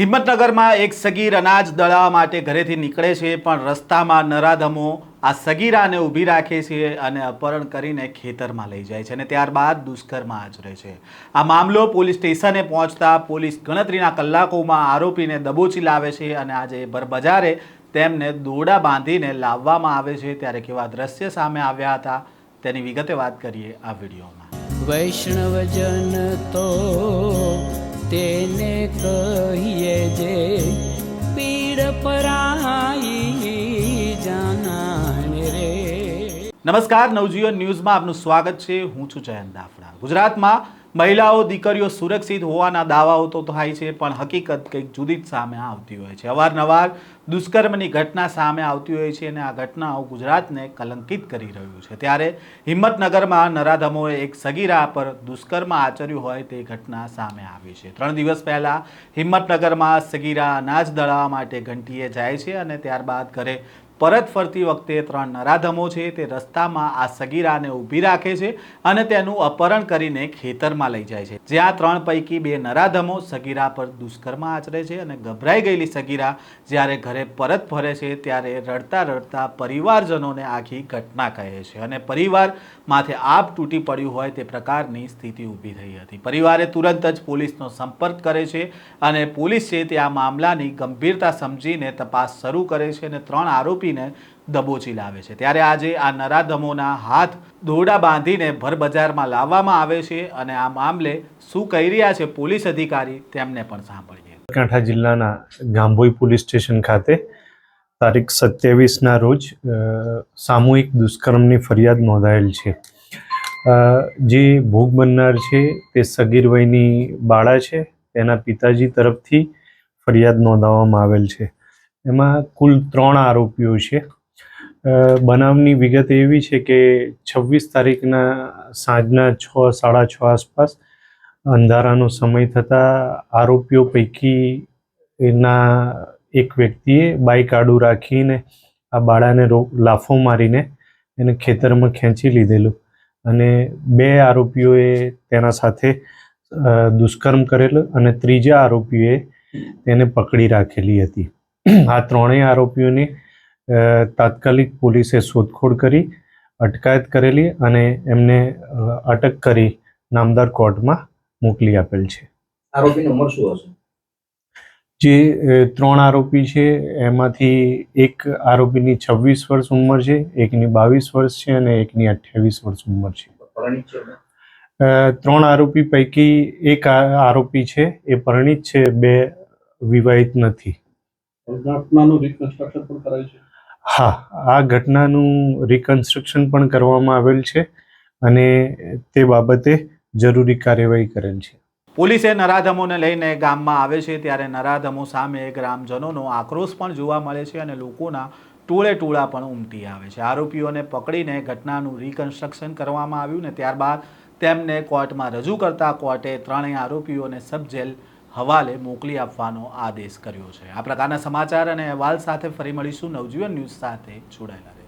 હિંમતનગરમાં એક સગીર અનાજ દળાવવા માટે ઘરેથી નીકળે છે, પણ રસ્તામાં નરાધમો આ સગીરાને ઊભી રાખે છે અને અપહરણ કરીને ખેતરમાં લઈ જાય છે અને ત્યારબાદ દુષ્કર્મ આચરે છે. આ મામલો પોલીસ સ્ટેશને પહોંચતા પોલીસ ગણતરીના કલાકોમાં આરોપીને દબોચી લાવે છે અને આજે ભરબજારે તેમને દોડા બાંધીને લાવવામાં આવે છે. ત્યારે કેવા દ્રશ્ય સામે આવ્યા હતા, તેની વિગતે વાત કરીએ આ વિડીયોમાં. વૈષ્ણવજન તો તેને કહીએ જે પીડ પરાઈ જાણે રે. નમસ્કાર, નવજીવન ન્યૂઝમાં આપનું સ્વાગત છે. હું છું જયંત દાફડા ગુજરાતમાં મહિલાઓ, દીકરીઓ સુરક્ષિત હોવાના દાવાઓ તો થાય છે, પણ હકીકત કંઈક જુદી જ સામે આવતી હોય છે. અવારનવાર દુષ્કર્મની ઘટના સામે આવતી હોય છે અને આ ઘટનાઓ ગુજરાતને કલંકિત કરી રહ્યું છે. ત્યારે હિંમતનગરમાં નરાધમોએ એક સગીરા પર દુષ્કર્મ આચર્યું હોય તે ઘટના સામે આવી છે. ત્રણ દિવસ પહેલાં હિંમતનગરમાં સગીરા અનાજ દળાવવા માટે ઘંટીએ જાય છે અને ત્યારબાદ ઘરે પરત ફરતી વખતે ત્રણ નરાધમો છે તે રસ્તામાં આ સગીરાને ઊભી રાખે છે અને તેનું અપહરણ કરીને ખેતરમાં લઈ જાય છે. જ્યાં ત્રણ પૈકી બે નરાધમો સગીરા પર દુષ્કર્મ આચરે છે અને ગભરાઈ ગયેલી સગીરા જ્યારે ઘરે પરત ફરે છે, ત્યારે રડતા રડતા પરિવારજનોને આખી ઘટના કહે છે અને પરિવાર માથે આપ તૂટી પડ્યું હોય તે પ્રકારની સ્થિતિ ઊભી થઈ હતી. પરિવારે તુરંત જ પોલીસનો સંપર્ક કરે છે અને પોલીસ છે તે આ મામલાની ગંભીરતા સમજીને તપાસ શરૂ કરે છે અને ત્રણ આરોપીને દબોચી લાવે છે. ત્યારે આજે આ નરાધમોના હાથ દોરડા બાંધીને ભરબજારમાં લાવવામાં આવે છે અને આ મામલે શું કહી રહ્યા છે પોલીસ અધિકારી, તેમને પણ સાંભળીએ. બનાસકાંઠા જિલ્લાના ગાંભોઈ પોલીસ સ્ટેશન ખાતે તારીખ સત્યાવીસના રોજ સામૂહિક દુષ્કર્મની ફરિયાદ નોંધાયેલ છે. જે ભોગ બનનાર છે તે સગીર વયની બાળા છે. તેના પિતાજી તરફથી ફરિયાદ નોંધાવવામાં આવેલ છે. એમાં કુલ ત્રણ આરોપીઓ છે. બનાવની વિગત એવી છે કે છવ્વીસ તારીખના સાંજના છ, સાડા છ આસપાસ અંધારાનો સમય થતાં આરોપીઓ પૈકી એના એક વ્યક્તિએ બાઇક આડું રાખીને આ બાળાને રો, લાફો મારીને એને ખેતરમાં ખેંચી લીધેલું. અને બે આરોપીઓએ તેના સાથે દુષ્કર્મ કરેલો અને ત્રીજા આરોપીએ તેને પકડી રાખેલી હતી. આ ત્રણેય આરોપીઓને તાત્કાલિક પોલીસે શોધખોળ કરી, અટકાયત કરેલી અને એમને અટક કરી નામદાર કોર્ટમાં મોકલી આપેલ છે. આરોપીની ઉંમર શું હશે? જે ત્રણ આરોપી છે એમાંથી એક આરોપીની છવ્વીસ વર્ષ ઉંમર છે એકની બાવીસ વર્ષ છે અને એકની અઠ્યાવીસ વર્ષ ઉંમર છે. પરણિત છે અ, ત્રણ આરોપી પૈકી એક આરોપી છે એ પરિણીત છે બે વિવાહિત નથી. ઘટનાનું રિકન્સ્ટ્રક્શન પણ કરાયું છે? હા આ ઘટનાનું રિકન્સ્ટ્રક્શન પણ કરવામાં આવેલ છે અને તે બાબતે જરૂરી કાર્યવાહી કરેલ છે. પોલીસે નરાધમોને લઈને ગામમાં આવે છે ત્યારે નરાધમો સામે ગ્રામજનોનો આક્રોશ પણ જોવા મળે છે અને લોકોના ટોળે ટોળા પણ ઉમટી આવે છે. આરોપીઓને પકડીને ઘટનાનું રિકન્સ્ટ્રક્શન કરવામાં આવ્યું ને ત્યારબાદ તેમને કોર્ટમાં રજૂ કરતા કોર્ટે ત્રણેય આરોપીઓને સબ જેલ હવાલે મોકલી આપવાનો આદેશ કર્યો છે. આ પ્રકારના સમાચાર અને અહેવાલ સાથે ફરી મળીશું. નવજીવન ન્યૂઝ સાથે જોડાયેલા